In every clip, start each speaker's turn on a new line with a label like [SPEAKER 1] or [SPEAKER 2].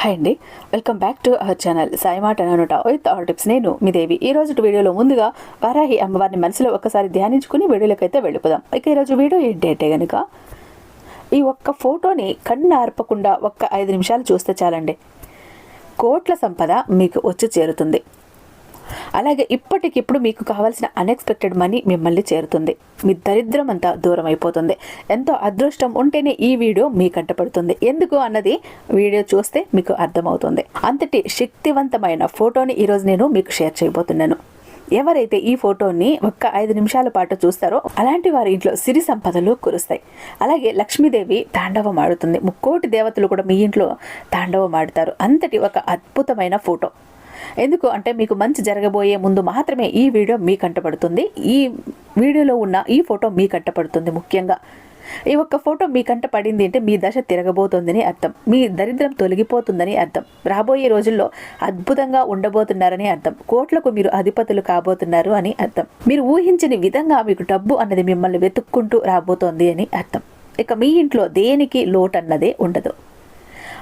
[SPEAKER 1] Hi అండి. Welcome back to our channel సాయిమాట అననుట with all tips. నేను మీ దేవి. ఈ రోజు వీడియోలో ముందుగా వారాహి అమ్మవారిని మనసులో ఒకసారి ధ్యానించుకుని వీడియోలోకి అయితే వెళ్ళిపోదాం. ఇక ఈరోజు వీడియో ఏంటి అంటే కనుక ఈ ఒక్క ఫోటోని కన్ను ఆర్పకుండా ఒక్క ఐదు నిమిషాలు చూస్తే చాలండి. కోట్ల సంపద మీకు వచ్చి చేరుతుంది. అలాగే ఇప్పటికిప్పుడు మీకు కావాల్సిన అన్ఎక్స్పెక్టెడ్ మనీ మిమ్మల్ని చేరుతుంది. మీ దరిద్రం అంతా దూరం అయిపోతుంది ఎంతో అదృష్టం ఉంటేనే ఈ వీడియో మీ కంటపడుతుంది ఎందుకు అన్నది వీడియో చూస్తే మీకు అర్థమవుతుంది. అంతటి శక్తివంతమైన ఫోటోని ఈరోజు నేను మీకు షేర్ చేయబోతున్నాను. ఎవరైతే ఈ ఫోటోని ఒక్క ఐదు నిమిషాల పాటు చూస్తారో అలాంటి వారి ఇంట్లో సిరి సంపదలు కురుస్తాయి. అలాగే లక్ష్మీదేవి తాండవం ఆడుతుంది. ముక్కోటి దేవతలు కూడా మీ ఇంట్లో తాండవం ఆడుతారు. అంతటి ఒక అద్భుతమైన ఫోటో. ఎందుకు అంటే మీకు మంచి జరగబోయే ముందు మాత్రమే ఈ వీడియో మీ కంటపడుతుంది ఈ వీడియోలో ఉన్న ఈ ఫోటో మీ కంటపడుతుంది ముఖ్యంగా. ఈ ఒక్క ఫోటో మీ కంట పడింది అంటే మీ దశ తిరగబోతోందని అర్థం. మీ దరిద్రం తొలగిపోతుందని అర్థం. రాబోయే రోజుల్లో అద్భుతంగా ఉండబోతున్నారని అర్థం. కోట్లకు మీరు అధిపతులు కాబోతున్నారు అని అర్థం. మీరు ఊహించని విధంగా మీకు డబ్బు అన్నది మిమ్మల్ని వెతుక్కుంటూ రాబోతోంది అని అర్థం. ఇక మీ ఇంట్లో దేనికి లోటు అన్నదే ఉండదు.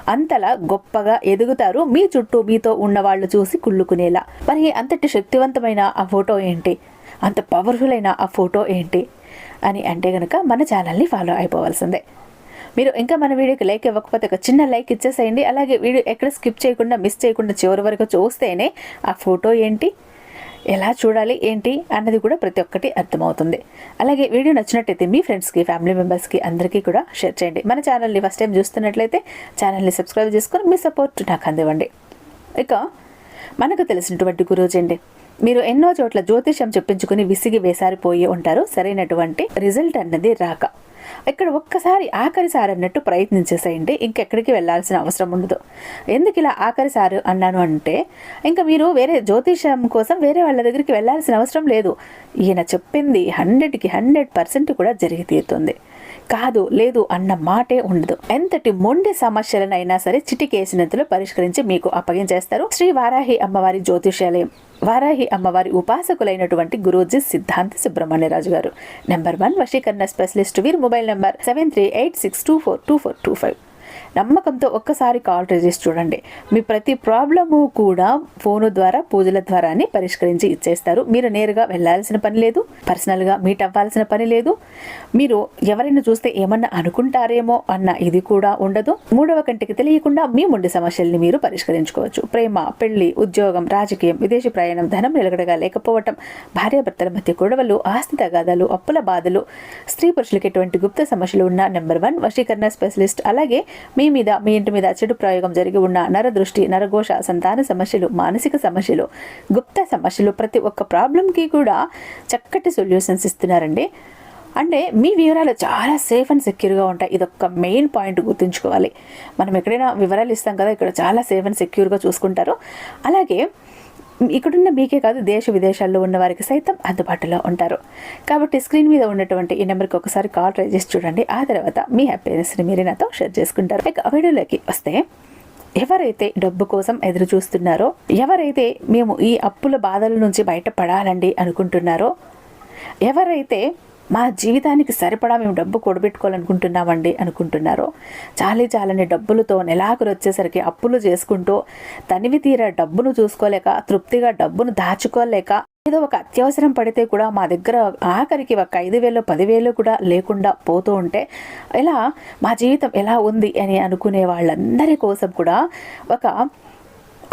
[SPEAKER 1] అంతలా గొప్పగా ఎదుగుతారు మీ చుట్టూ మీతో ఉన్న వాళ్ళు చూసి కుళ్ళుకునేలా. మరి అంతటి శక్తివంతమైన ఆ ఫోటో ఏంటి? అంత పవర్ఫుల్ అయిన ఆ ఫోటో ఏంటి? అని అంటే కనుక మన ఛానల్ని ఫాలో అయిపోవాల్సిందే. మీరు ఇంకా మన వీడియోకి లైక్ ఇవ్వకపోతే ఒక చిన్న లైక్ ఇచ్చేసేయండి. అలాగే వీడియో ఎక్కడ స్కిప్ చేయకుండా మిస్ చేయకుండా చివరి వరకు చూస్తేనే ఆ ఫోటో ఏంటి? ఎలా చూడాలి ఏంటి అన్నది కూడా ప్రతి ఒక్కటి అర్థమవుతుంది. అలాగే వీడియో నచ్చినట్టయితే మీ ఫ్రెండ్స్కి ఫ్యామిలీ మెంబర్స్కి అందరికీ కూడా షేర్ చేయండి. మన ఛానల్ని ఫస్ట్ టైం చూస్తున్నట్లయితే ఛానల్ని సబ్స్క్రైబ్ చేసుకొని మీ సపోర్ట్ నాకు అందివ్వండి. ఇక మనకు తెలిసినటువంటి గురూజండి మీరు ఎన్నో చోట్ల జ్యోతిష్యం చెప్పించుకుని విసిగి వేసారిపోయి ఉంటారు. సరైనటువంటి రిజల్ట్ అన్నది రాక. ఇక్కడ ఒక్కసారి ఆఖరిసారి అన్నట్టు ప్రయత్నించేసేయండి ఇంకెక్కడికి వెళ్ళాల్సిన అవసరం ఉండదు. ఎందుకు ఇలా ఆఖరిసారి అన్నాను అంటే ఇంకా మీరు వేరే జ్యోతిషం కోసం వేరే వాళ్ళ దగ్గరికి వెళ్ళాల్సిన అవసరం లేదు. ఈయన చెప్పింది హండ్రెడ్కి హండ్రెడ్ పర్సెంట్ కూడా జరిగి తీరుతుంది కాదు లేదు అన్న మాటే ఉండదు. ఎంతటి మొండి సమస్యలనైనా సరే చిటికేసినంతలో పరిష్కరించి మీకు అప్పగించేస్తారు. శ్రీ వారాహి అమ్మవారి జ్యోతిషాలయం వారాహి అమ్మవారి ఉపాసకులైనటువంటి గురూజీ సిద్ధాంత సుబ్రహ్మణ్యరాజు గారు. నెంబర్ వన్ వశీకరణ స్పెషలిస్ట్ వీరి mobile number seven three eight six two four two four two five. నమ్మకంతో ఒక్కసారి కాల్ చేసి చూడండి. మీ ప్రతి ప్రాబ్లము కూడా ఫోను ద్వారా పూజల ద్వారానే పరిష్కరించి ఇచ్చేస్తారు. మీరు నేరుగా వెళ్ళాల్సిన పని లేదు పర్సనల్గా మీట్ అవ్వాల్సిన పని లేదు. మీరు ఎవరైనా చూస్తే ఏమన్నా అనుకుంటారేమో అన్న ఇది కూడా ఉండదు. మూడవ కంటికి తెలియకుండా మీ ముండి సమస్యల్ని మీరు పరిష్కరించుకోవచ్చు. ప్రేమ పెళ్ళి ఉద్యోగం రాజకీయం విదేశీ ప్రయాణం ధనం నిలకడగా లేకపోవటం భార్యాభర్తల మధ్య గొడవలు ఆస్తి తగాదాలు అప్పుల బాధలు స్త్రీ పురుషులకు ఎటువంటి గుప్త సమస్యలు ఉన్న నెంబర్ వన్ వశీకరణ స్పెషలిస్ట్. అలాగే మీ మీద మీ ఇంటి మీద చెడు ప్రయోగం జరిగి ఉన్న నరదృష్టి నరఘోష సంతాన సమస్యలు మానసిక సమస్యలు గుప్త సమస్యలు ప్రతి ఒక్క ప్రాబ్లంకి కూడా చక్కటి సొల్యూషన్స్ ఇస్తున్నారండి. అంటే మీ వివరాలు చాలా సేఫ్ అండ్ సెక్యూర్గా ఉంటాయి. ఇదొక మెయిన్ పాయింట్ గుర్తుంచుకోవాలి. మనం ఎక్కడైనా వివరాలు ఇస్తాం కదా ఇక్కడ చాలా సేఫ్ అండ్ సెక్యూర్గా చూసుకుంటారు. అలాగే ఇక్కడున్న మీకే కాదు దేశ విదేశాల్లో ఉన్న వారికి సైతం అందుబాటులో ఉంటారు. కాబట్టి స్క్రీన్ మీద ఉన్నటువంటి ఈ నెంబర్కి ఒకసారి కాల్ ట్రై చేసి చూడండి. ఆ తర్వాత మీ హ్యాపీనెస్ని మీరు నాతో షేర్ చేసుకుంటారు. ఇక వీడియోలోకి వస్తే ఎవరైతే డబ్బు కోసం ఎదురు చూస్తున్నారో ఎవరైతే మేము ఈ అప్పుల బాధల నుంచి బయటపడాలండి అనుకుంటున్నారో ఎవరైతే మా జీవితానికి సరిపడా మేము డబ్బు కూడబెట్టుకోవాలనుకుంటున్నామండి అనుకుంటున్నారో. చాలీ చాలని డబ్బులతో నెలాఖరు వచ్చేసరికి అప్పులు చేసుకుంటూ తనివి తీర డబ్బును చూసుకోలేక తృప్తిగా డబ్బును దాచుకోలేక ఏదో ఒక అత్యవసరం పడితే కూడా మా దగ్గర ఆఖరికి ఒక ఐదు వేలు పదివేలు కూడా లేకుండా పోతూ ఉంటే ఇలా మా జీవితం ఎలా ఉంది అని అనుకునే వాళ్ళందరి కోసం కూడా ఒక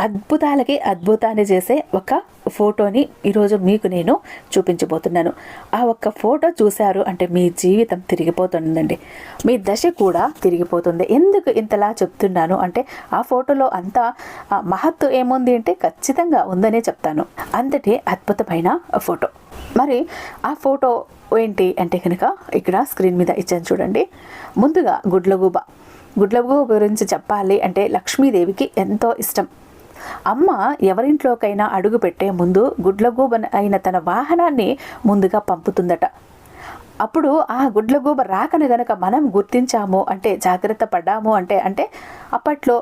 [SPEAKER 1] అద్భుతాలకి అద్భుతాన్ని చేసే ఒక ఫోటోని ఈరోజు మీకు నేను చూపించబోతున్నాను. ఆ ఒక్క ఫోటో చూశారు అంటే మీ జీవితం తిరిగిపోతుందండి. మీ దశ కూడా తిరిగిపోతుంది. ఎందుకు ఇంతలా చెప్తున్నాను అంటే ఆ ఫోటోలో అంత మహత్వం ఏముంది అంటే ఖచ్చితంగా ఉందనే చెప్తాను. అంతటి అద్భుతమైన ఫోటో. మరి ఆ ఫోటో ఏంటి అంటే కనుక ఇక్కడ స్క్రీన్ మీద ఇచ్చాను చూడండి. ముందుగా గుడ్లగూబ. గుడ్లగూబ గురించి చెప్పాలి అంటే లక్ష్మీదేవికి ఎంతో ఇష్టం. అమ్మ ఎవరింట్లోకైనా అడుగు పెట్టే ముందు గుడ్లగూబ అయిన తన వాహనాన్ని ముందుగా పంపుతుందట. అప్పుడు ఆ గుడ్లగూబ రాకను గనక మనం గుర్తించాము అంటే జాగ్రత్త పడ్డాము అంటే అంటే అప్పట్లో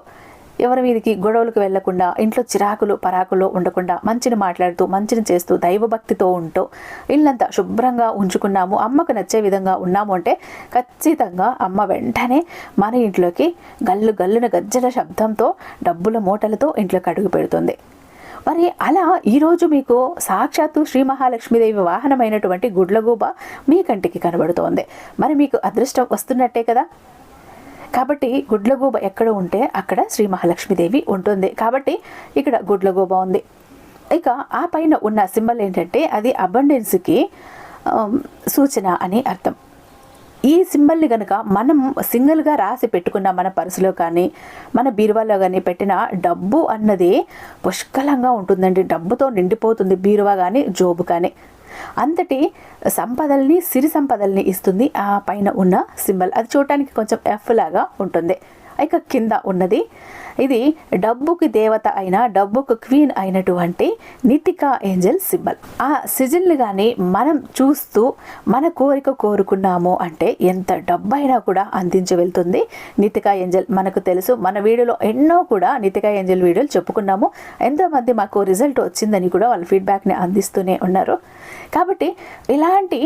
[SPEAKER 1] ఎవరి మీదకి గొడవలకు వెళ్ళకుండా ఇంట్లో చిరాకులు పరాకులు ఉండకుండా మంచిని మాట్లాడుతూ మంచిని చేస్తూ దైవభక్తితో ఉంటూ ఇల్లంతా శుభ్రంగా ఉంచుకున్నాము అమ్మకు నచ్చే విధంగా ఉన్నాము అంటే ఖచ్చితంగా అమ్మ వెంటనే మన ఇంట్లోకి గల్లు గల్లున గజ్జల శబ్దంతో డబ్బుల మూటలతో ఇంట్లోకి అడుగు పెడుతుంది. మరి అలా ఈరోజు మీకు సాక్షాత్తు శ్రీ మహాలక్ష్మీదేవి వాహనమైనటువంటి గుడ్లగూబ మీ కంటికి కనబడుతోంది. మరి మీకు అదృష్టం వస్తున్నట్టే కదా? కాబట్టి గుడ్లగూబ ఎక్కడ ఉంటే అక్కడ శ్రీ మహాలక్ష్మీదేవి ఉంటుంది. కాబట్టి ఇక్కడ గుడ్లగూబ ఉంది. ఇక ఆ పైన ఉన్న సింబల్ ఏంటంటే అది అబండెన్స్కి సూచన అని అర్థం. ఈ సింబల్ని కనుక మనం సింగిల్గా రాసి పెట్టుకున్న మన పర్సులో కానీ మన బీరువాలో కానీ పెట్టిన డబ్బు అన్నది పుష్కలంగా ఉంటుందండి. డబ్బుతో నిండిపోతుంది బీరువా కానీ జోబు కానీ. అంతటి సంపదల్ని సిరి సంపదల్ని ఇస్తుంది ఆ పైన ఉన్న సింబల్. అది చూడటానికి కొంచెం ఎఫ్ లాగా ఉంటుంది. ఇక కింద ఉన్నది. ఇది డబ్బుకి దేవత అయిన డబ్బుకు క్వీన్ అయినటువంటి నితికా ఏంజల్ సింబల్. ఆ సిజిల్ని కానీ మనం చూస్తూ మన కోరిక కోరుకున్నాము అంటే ఎంత డబ్బు అయినా కూడా అందించి వెళ్తుంది. నితికా ఏంజల్ మనకు తెలుసు. మన వీడియోలో ఎన్నో కూడా నితికా ఏంజల్ వీడియోలు చెప్పుకున్నాము. ఎంతోమంది మాకు రిజల్ట్ వచ్చిందని కూడా వాళ్ళ ఫీడ్బ్యాక్ని అందిస్తూనే ఉన్నారు. కాబట్టి ఇలాంటి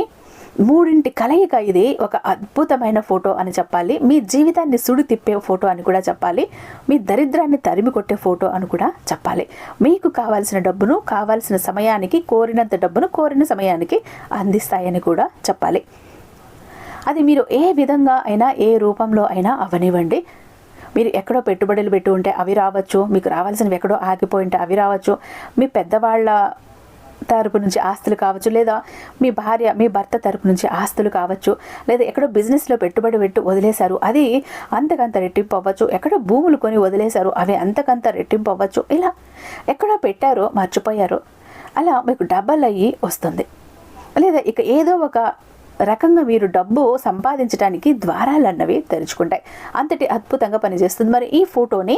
[SPEAKER 1] మూడింటి కలయిక ఇది ఒక అద్భుతమైన ఫోటో అని చెప్పాలి. మీ జీవితాన్ని సుడి తిప్పే ఫోటో అని కూడా చెప్పాలి. మీ దరిద్రాన్ని తరిమి కొట్టే ఫోటో అని కూడా చెప్పాలి. మీకు కావాల్సిన డబ్బును కావాల్సిన సమయానికి కోరినంత డబ్బును కోరిన సమయానికి అందిస్తాయని కూడా చెప్పాలి. అది మీరు ఏ విధంగా అయినా ఏ రూపంలో అయినా అవనివ్వండి. మీరు ఎక్కడో పెట్టుబడులు పెట్టి ఉంటే అవి రావచ్చు. మీకు రావాల్సినవి ఎక్కడో ఆగిపోయి ఉంటే అవి రావచ్చు. మీ పెద్దవాళ్ళ తరపు నుంచి ఆస్తులు కావచ్చు లేదా మీ భార్య మీ భర్త తరపు నుంచి ఆస్తులు కావచ్చు లేదా ఎక్కడో బిజినెస్లో పెట్టుబడి పెట్టి వదిలేశారు అది అంతకంత రెట్టింపు అవ్వచ్చు. ఎక్కడో భూములు కొని వదిలేశారు అవి అంతకంత రెట్టింపు అవ్వచ్చు. ఇలా ఎక్కడో పెట్టారో మర్చిపోయారు అలా మీకు డబల్ అయ్యి వస్తుంది. లేదా ఇక ఏదో ఒక రకంగా మీరు డబ్బు సంపాదించడానికి ద్వారాలు అన్నవి తెరుచుకుంటాయి. అంతటి అద్భుతంగా పనిచేస్తుంది. మరి ఈ ఫోటోని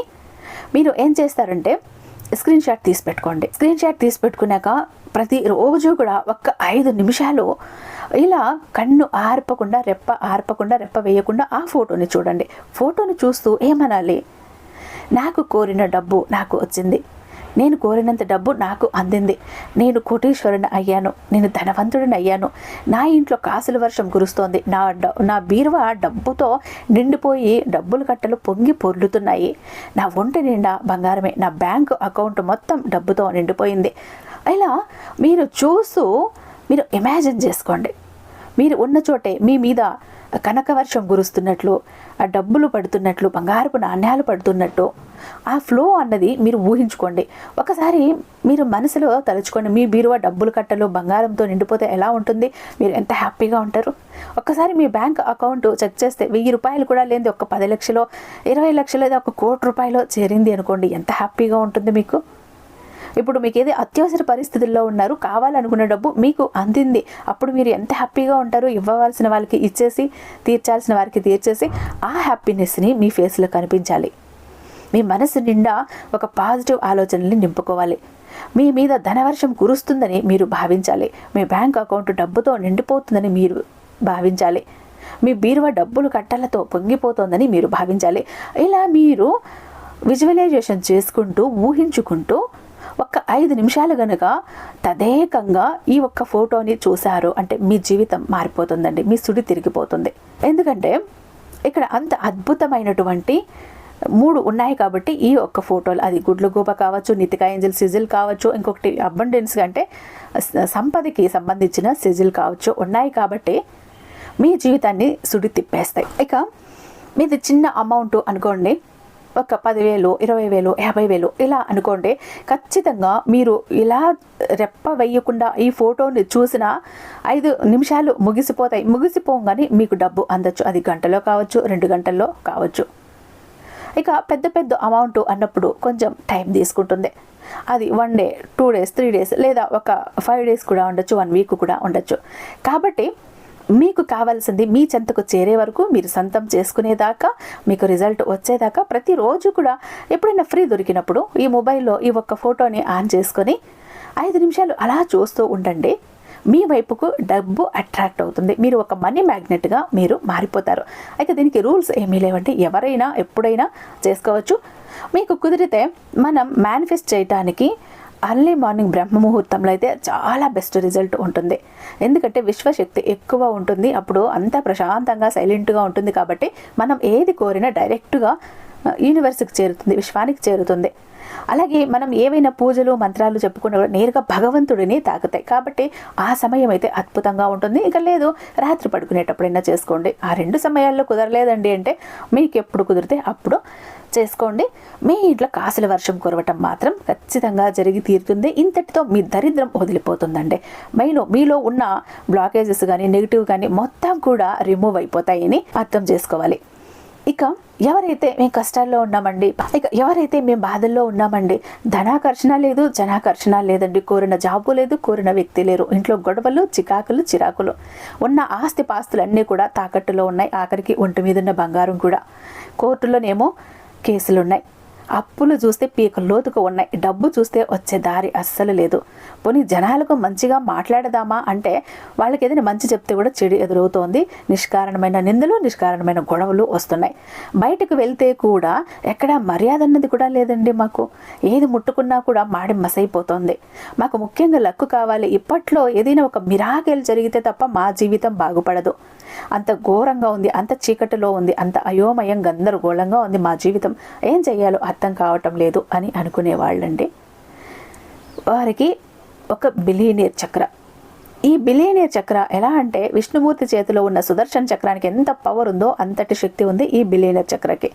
[SPEAKER 1] మీరు ఏం చేస్తారంటే స్క్రీన్ షాట్ తీసి పెట్టుకోండి స్క్రీన్ షాట్ తీసి పెట్టుకున్నాక ప్రతిరోజు కూడా ఒక్క ఐదు నిమిషాలు ఇలా కన్ను ఆర్పకుండా రెప్ప ఆర్పకుండా రెప్ప వేయకుండా ఆ ఫోటోని చూడండి. ఫోటోని చూస్తూ ఏమనాలి? నాకు కోరిన డబ్బు నాకు వచ్చింది. నేను కోరినంత డబ్బు నాకు అందింది. నేను కోటీశ్వరుని అయ్యాను. నేను ధనవంతుడిని అయ్యాను. నా ఇంట్లో కాసుల వర్షం కురుస్తోంది. నా నా బీరువా డబ్బుతో నిండిపోయి డబ్బులు కట్టలు పొంగి పొర్లుతున్నాయి. నా ఒంటి నిండా బంగారమే. నా బ్యాంకు అకౌంట్ మొత్తం డబ్బుతో నిండిపోయింది. ఇలా మీరు చూస్తూ మీరు ఇమాజిన్ చేసుకోండి. మీరు ఉన్న చోటే మీ మీద కనకవర్షం కురుస్తున్నట్లు ఆ డబ్బులు పడుతున్నట్లు బంగారపు నాణ్యాలు పడుతున్నట్టు. ఆ ఫ్లో అన్నది మీరు ఊహించుకోండి. ఒకసారి మీరు మనసులో తలుచుకోండి మీ బీరువా డబ్బులు కట్టలు బంగారంతో నిండిపోతే ఎలా ఉంటుంది? మీరు ఎంత హ్యాపీగా ఉంటారు? ఒక్కసారి మీ బ్యాంక్ అకౌంట్ చెక్ చేస్తే వెయ్యి రూపాయలు కూడా లేనిది ఒక పది లక్షలో ఇరవై లక్షలు లేదా ఒక కోటి రూపాయలు చేరింది అనుకోండి ఎంత హ్యాపీగా ఉంటుంది మీకు? ఇప్పుడు మీకు ఏది అత్యవసర పరిస్థితుల్లో ఉన్నారు కావాలనుకున్న డబ్బు మీకు అందింది. అప్పుడు మీరు ఎంత హ్యాపీగా ఉంటారో ఇవ్వవలసిన వాళ్ళకి ఇచ్చేసి తీర్చాల్సిన వారికి తీర్చేసి ఆ హ్యాపీనెస్ని మీ ఫేస్లో కనిపించాలి. మీ మనసు నిండా ఒక పాజిటివ్ ఆలోచనల్ని నింపుకోవాలి. మీ మీద ధనవర్షం కురుస్తుందని మీరు భావించాలి. మీ బ్యాంక్ అకౌంట్ డబ్బుతో నిండిపోతుందని మీరు భావించాలి. మీ బీరువా డబ్బులు కట్టలతో పొంగిపోతోందని మీరు భావించాలి. ఇలా మీరు విజువలైజేషన్ చేసుకుంటూ ఊహించుకుంటూ ఒక్క ఐదు నిమిషాలు గనక తదేకంగా ఈ ఒక్క ఫోటోని చూశారు అంటే మీ జీవితం మారిపోతుందండి మీ సుడి తిరిగిపోతుంది. ఎందుకంటే ఇక్కడ అంత అద్భుతమైనటువంటి మూడు ఉన్నాయి కాబట్టి ఈ ఒక్క ఫోటోలు అది గుడ్లు గోప కావచ్చు నితికా ఏంజల్ సిజిల్ కావచ్చు ఇంకొకటి అబండెన్స్ అంటే సంపదకి సంబంధించిన సిజిల్ కావచ్చు ఉన్నాయి కాబట్టి మీ జీవితాన్ని సుడి తిప్పేస్తాయి. ఇక మీది చిన్న అమౌంట్ అనుకోండి. ఒక పదివేలు ఇరవై వేలు యాభై వేలు ఇలా అనుకోండి ఖచ్చితంగా మీరు ఇలా రెప్ప వేయకుండా ఈ ఫోటోని చూసిన ఐదు నిమిషాలు ముగిసిపోతాయి. ముగిసిపోగానే మీకు డబ్బు అందచ్చు. అది గంటలో కావచ్చు రెండు గంటల్లో కావచ్చు. ఇక పెద్ద పెద్ద అమౌంట్ అన్నప్పుడు కొంచెం టైం తీసుకుంటుంది. అది one day two days three days లేదా ఒక ఫైవ్ డేస్ కూడా ఉండొచ్చు వన్ వీక్ కూడా ఉండొచ్చు. కాబట్టి మీకు కావాల్సింది మీ చెంతకు చేరే వరకు మీరు సొంతం చేసుకునేదాకా మీకు రిజల్ట్ వచ్చేదాకా ప్రతిరోజు కూడా ఎప్పుడైనా ఫ్రీ దొరికినప్పుడు ఈ మొబైల్లో ఈ ఒక్క ఫోటోని ఆన్ చేసుకొని ఐదు నిమిషాలు అలా చూస్తూ ఉండండి. మీ వైపుకు డబ్బు అట్రాక్ట్ అవుతుంది. మీరు ఒక మనీ మ్యాగ్నెట్గా మీరు మారిపోతారు. అయితే దీనికి రూల్స్ ఏమీ లేవంటే ఎవరైనా ఎప్పుడైనా చేసుకోవచ్చు. మీకు కుదిరితే మనం మేనిఫెస్ట్ చేయటానికి అర్లీ మార్నింగ్ బ్రహ్మ ముహూర్తంలో అయితే చాలా బెస్ట్ రిజల్ట్ ఉంటుంది. ఎందుకంటే విశ్వశక్తి ఎక్కువ ఉంటుంది. అప్పుడు అంతా ప్రశాంతంగా సైలెంట్గా ఉంటుంది కాబట్టి మనం ఏది కోరినా డైరెక్ట్గా యూనివర్స్కి చేరుతుంది విశ్వానికి చేరుతుంది. అలాగే మనం ఏవైనా పూజలు మంత్రాలు చెప్పుకున్నా కూడా నేరుగా భగవంతుడిని తాకుతాయి. కాబట్టి ఆ సమయం అయితే అద్భుతంగా ఉంటుంది. ఇక లేదు రాత్రి పడుకునేటప్పుడైనా చేసుకోండి. ఆ రెండు సమయాల్లో కుదరలేదండి అంటే మీకు ఎప్పుడు కుదిరితే అప్పుడు చేసుకోండి. మీ ఇంట్లో కాసుల వర్షం కురవటం మాత్రం ఖచ్చితంగా జరిగి తీరుతుంది. ఇంతటితో మీ దరిద్రం వదిలిపోతుందండి. మెయిన్ మీలో ఉన్న బ్లాకేజెస్ కానీ నెగిటివ్ కానీ మొత్తం కూడా రిమూవ్ అయిపోతాయని అర్థం చేసుకోవాలి. ఇక ఎవరైతే మేము కష్టాల్లో ఉన్నామండి ఇక ఎవరైతే మేము బాధల్లో ఉన్నామండి ధనాకర్షణ లేదు జనాకర్షణ లేదండి. కోరిన జాబు లేదు కోరిన వ్యక్తి లేరు. ఇంట్లో గొడవలు చికాకులు చిరాకులు ఉన్న ఆస్తి పాస్తులన్నీ కూడా తాకట్టులో ఉన్నాయి. ఆఖరికి ఒంటి మీద ఉన్న బంగారం కూడా. కోర్టులోనేమో కేసులు ఉన్నాయి అప్పులు చూస్తే పీక లోతుకు ఉన్నాయి. డబ్బు చూస్తే వచ్చే దారి అస్సలు లేదు. పోనీ జనాలకు మంచిగా మాట్లాడదామా అంటే వాళ్ళకి ఏదైనా మంచి చెప్తే కూడా చెడు ఎదురవుతోంది. నిష్కారణమైన నిందలు నిష్కారణమైన గొడవలు వస్తున్నాయి. బయటకు వెళ్తే కూడా ఎక్కడ మర్యాద అన్నది కూడా లేదండి మాకు. ఏది ముట్టుకున్నా కూడా మాడి మసైపోతుంది. మాకు ముఖ్యంగా లక్కు కావాలి. ఇప్పట్లో ఏదైనా ఒక మిరాకేలు జరిగితే తప్ప మా జీవితం బాగుపడదు. అంత ఘోరంగా ఉంది అంత చీకటిలో ఉంది అంత అయోమయం గందరగోళంగా ఉంది మా జీవితం. ఏం చెయ్యాలో అర్థం కావటం లేదు అని అనుకునేవాళ్ళండి. వారికి ఒక బిలీనియర్ చక్ర. ఈ బిలీనియర్ చక్ర ఎలా అంటే విష్ణుమూర్తి చేతిలో ఉన్న సుదర్శన్ చక్రానికి ఎంత పవర్ ఉందో అంతటి శక్తి ఉంది ఈ బిలీనియర్ చక్రకి.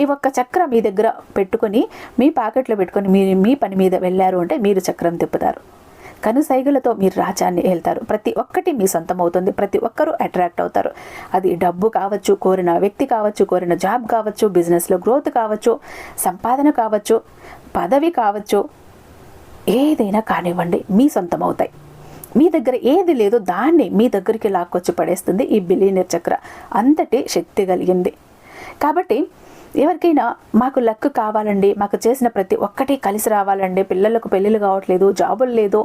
[SPEAKER 1] ఈ ఒక్క చక్రం మీ దగ్గర పెట్టుకొని మీ పాకెట్లో పెట్టుకొని మీరు మీ పని మీద వెళ్ళారు అంటే మీరు చక్రం తిప్పుతారు. కనుసైగులతో మీరు రాజ్యాన్ని ఏళ్తారు ప్రతి ఒక్కటి మీ సొంతం అవుతుంది ప్రతి ఒక్కరూ అట్రాక్ట్ అవుతారు. అది డబ్బు కావచ్చు కోరిన వ్యక్తి కావచ్చు కోరిన జాబ్ కావచ్చు బిజినెస్లో గ్రోత్ కావచ్చు సంపాదన కావచ్చు పదవి కావచ్చు ఏదైనా కానివ్వండి మీ సొంతం అవుతాయి మీ దగ్గర ఏది లేదో దాన్ని మీ దగ్గరికి లాక్కొచ్చి పడేస్తుంది ఈ బిలీనియర్ చక్ర. అంతటి శక్తి కలిగింది. కాబట్టి ఎవరికైనా మాకు లక్ కావాలండి మాకు చేసిన ప్రతి ఒక్కటి కలిసి రావాలండి. పిల్లలకు పెళ్ళిళ్ళు కావట్లేదు జాబులు లేదు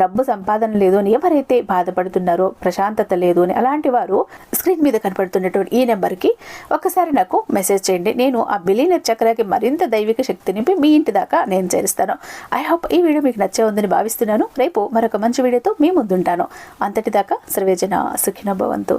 [SPEAKER 1] డబ్బు సంపాదన లేదు అని ఎవరైతే బాధపడుతున్నారో ప్రశాంతత లేదు అని అలాంటి వారు స్క్రీన్ మీద కనపడుతున్నటువంటి ఈ నెంబర్కి ఒకసారి నాకు మెసేజ్ చేయండి. నేను ఆ బిలీనర్ చక్రకి మరింత దైవిక శక్తి నింపి మీ ఇంటి దాకా నేను చేరుస్తాను. ఐ హోప్ ఈ వీడియో మీకు నచ్చే ఉందని భావిస్తున్నాను. రేపు మరొక మంచి వీడియోతో మీ ముందుంటాను. అంతటిదాకా సర్వేజన సుఖిన భవంతు.